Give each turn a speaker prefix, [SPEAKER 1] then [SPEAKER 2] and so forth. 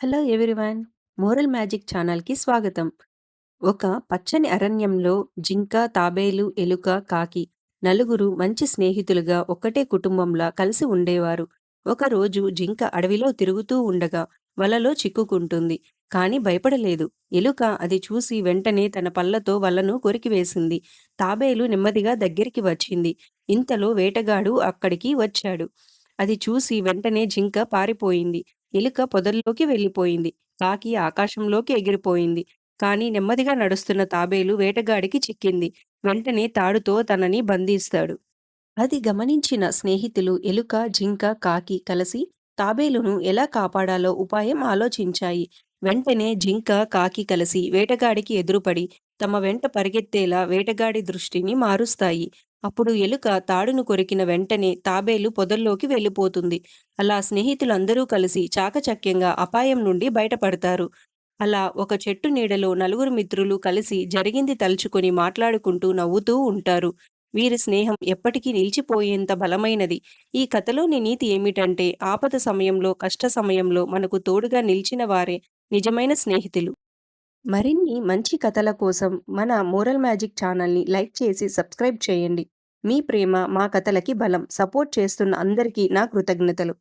[SPEAKER 1] Hello everyone. Moral magic ఛానల్కి స్వాగతం. ఒక పచ్చని అరణ్యంలో జింక తాబేలు ఎలుక కాకి నలుగురు మంచి స్నేహితులుగా ఒక్కటే కుటుంబంలా కలిసి ఉండేవారు. ఒకరోజు జింక అడవిలో తిరుగుతూ ఉండగా వలలో చిక్కుకుంటుంది. కాని భయపడలేదు. ఎలుక అది చూసి వెంటనే తన పళ్ళతో వలను కొరికివేసింది తాబేలు నెమ్మదిగా దగ్గరికి వచ్చింది. ఇంతలో వేటగాడు అక్కడికి వచ్చాడు. అది చూసి వెంటనే జింక పారిపోయింది. ఎలుక పొదల్లోకి వెళ్ళిపోయింది. కాకి ఆకాశంలోకి ఎగిరిపోయింది. కాని నెమ్మదిగా నడుస్తున్న తాబేలు వేటగాడికి చిక్కింది. వెంటనే తాడుతో తనని బంధిస్తాడు. అది గమనించిన స్నేహితులు ఎలుక జింక కాకి కలిసి తాబేలును ఎలా కాపాడాలో ఉపాయం ఆలోచించాయి. వెంటనే జింక కాకి కలిసి వేటగాడికి ఎదురుపడి తమ వెంట పరిగెత్తేలా వేటగాడి దృష్టిని మారుస్తాయి. అప్పుడు ఎలుక తాడును కొరికిన వెంటనే తాబేలు పొదల్లోకి వెళ్ళిపోతుంది. అలా స్నేహితులందరూ కలిసి చాకచక్యంగా అపాయం నుండి బయటపడతారు. అలా ఒక చెట్టు నీడలో నలుగురు మిత్రులు కలిసి జరిగింది తలుచుకొని మాట్లాడుకుంటూ నవ్వుతూ ఉంటారు. వీరి స్నేహం ఎప్పటికీ నిలిచిపోయేంత బలమైనది. ఈ కథలోని నీతి ఏమిటంటే ఆపద సమయంలో కష్ట సమయంలో మనకు తోడుగా నిలిచిన వారే నిజమైన స్నేహితులు. మరిన్ని మంచి కథల కోసం మన మోరల్ మ్యాజిక్ ఛానల్ని లైక్ చేసి సబ్స్క్రైబ్ చేయండి. మీ ప్రేమ మా కథలకి బలం సపోర్ట్ చేస్తున్న అందరికీ నా కృతజ్ఞతలు.